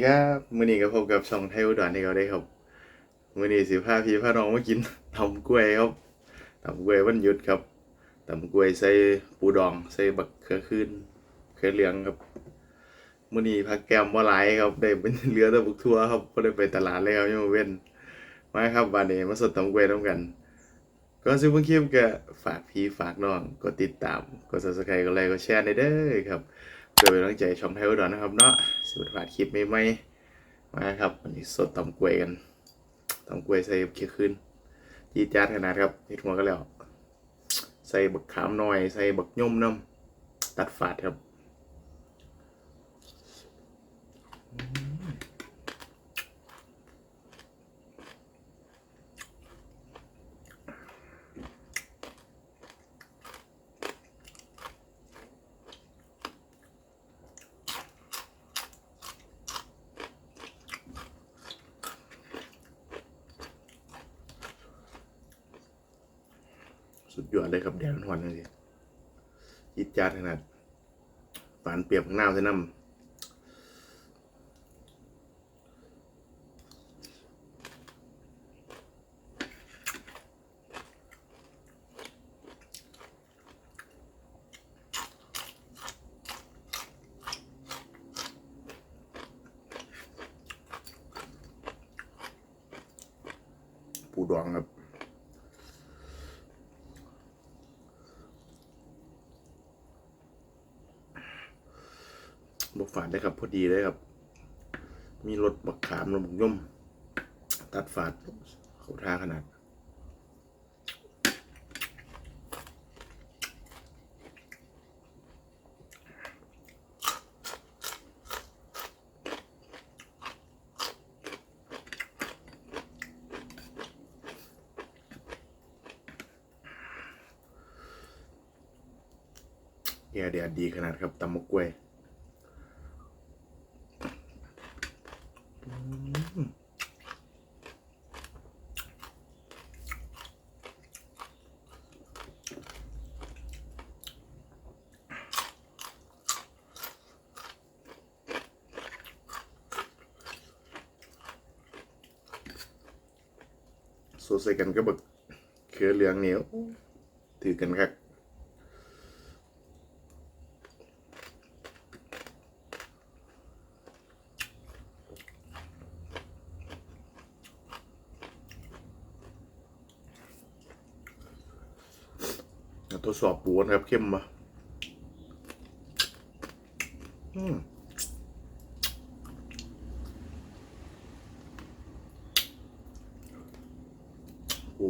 ดีครับมื้อนี้ก็พบกับช่องไทยอุดรนี่ก็ได้ครับมื้อนี้สิพาพี่พาน้องมากินตำกล้วยครับตำกล้วยวันหยุดครับตำกล้วยใส่ปูดองใส่บักเขือขึ้นเขือเหลืองครับมื้อนี้พักแก้มบ่หลายครับได้เป็นเหลือแต่บักทั่วครับบ่ได้ไปตลาดเลยครับยังเว้นมาครับบัดนี้มาสดตำกล้วยนํกันก่อนสิเบิ่งคลิปก็ฝากพี่ฝากน้องกดติดตามกด Subscribe กดไลค์กดแชร์ได้เด้อครับ เพื่อเป็นกำลังใจช่องไทยอุดรนะครับเนาะสิบผ่าดคลิปไม่ไม่มาครับวันนี้สดตำกล้วยกันตำกล้วยใส่เคี้ยวขึ้นจีดจาดขนาดครับเห็ดหัวก็แล้ว ใส่บักขามหน่อย ใส่บักย่อมน้ำตัดฝาดครับ สุดยอดเลยครับแดดมันหวานเลยจีดจาดขนาดฝานเปียกข้างหน้าใส่น้ำปูดองครับ บกฝาดได้ครับ พอดีเลยครับ มีรถบักขามรถบักย่อมตัดฝาดเขาท่าขนาดแย่แดดดีขนาดครับตำมะกล้วย โซใส่กันก็บักเขือเหลืองเหนียวถือกันครับทดสอบปูนครับเข้มปะอืม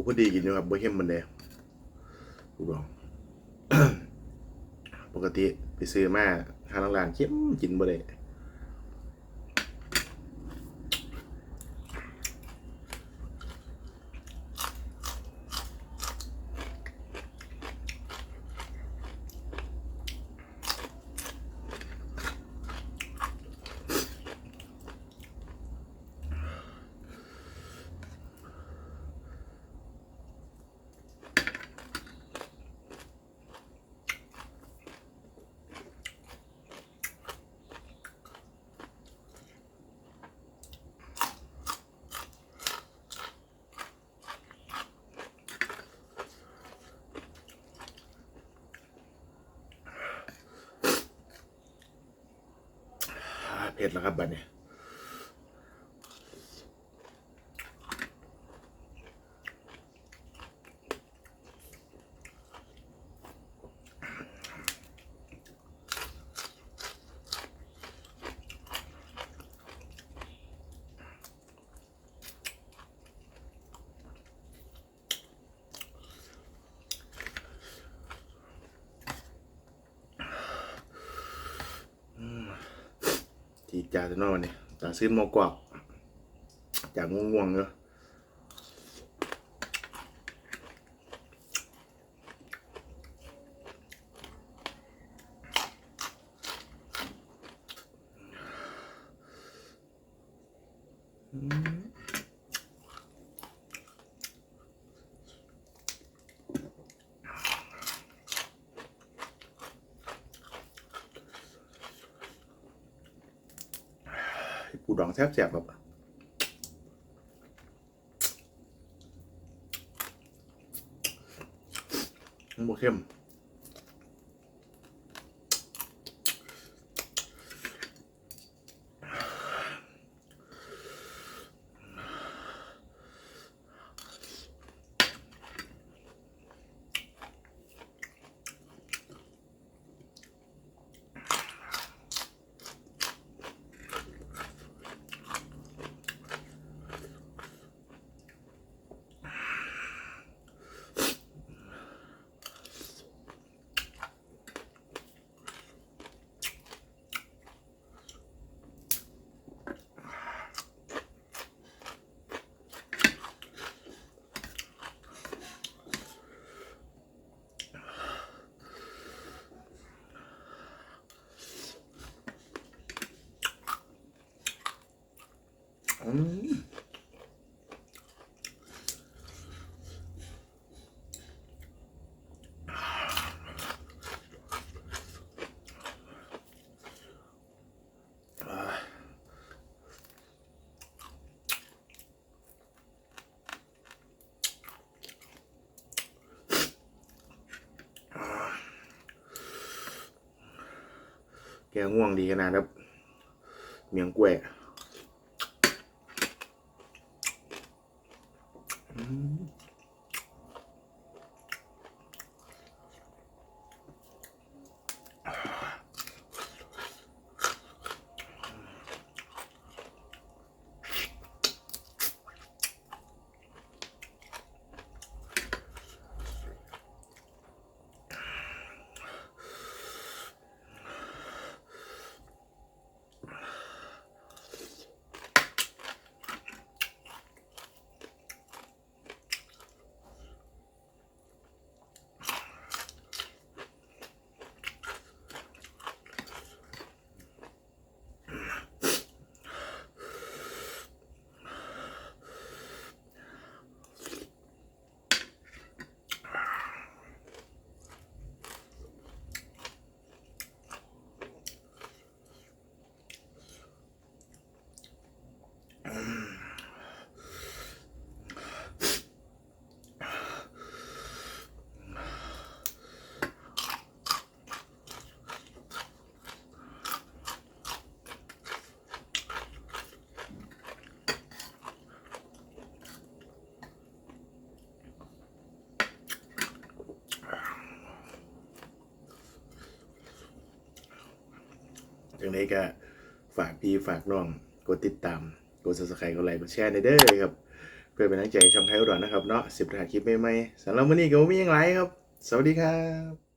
พอดีกินอยู่ครับบ่เข้มมันเดยปูบองปกติไปซื้อมาทางร้านเข้มกินบ่ได้ อ่า จ่าจะนอนวันนี้จ่าซื้อมอกรอบจากง่วงๆเนาะอืม ปูดองแซ่บๆแบบมันบวเข้ม แกง่วงดีขนาดครับ เมียงกล้วย จังไดก็ฝากพี่ฝากน้องกดติดตาม กด subscribe กดไลค์กดแชร์ในเด้อครับเพื่อเป็นกำลังใจให้ช่องไทยอุดรนะครับเนาะสิบถ่ายคลิปใหม่ๆสำหรับวันนี้ก็บ่มีอยังไรครับ สวัสดีครับ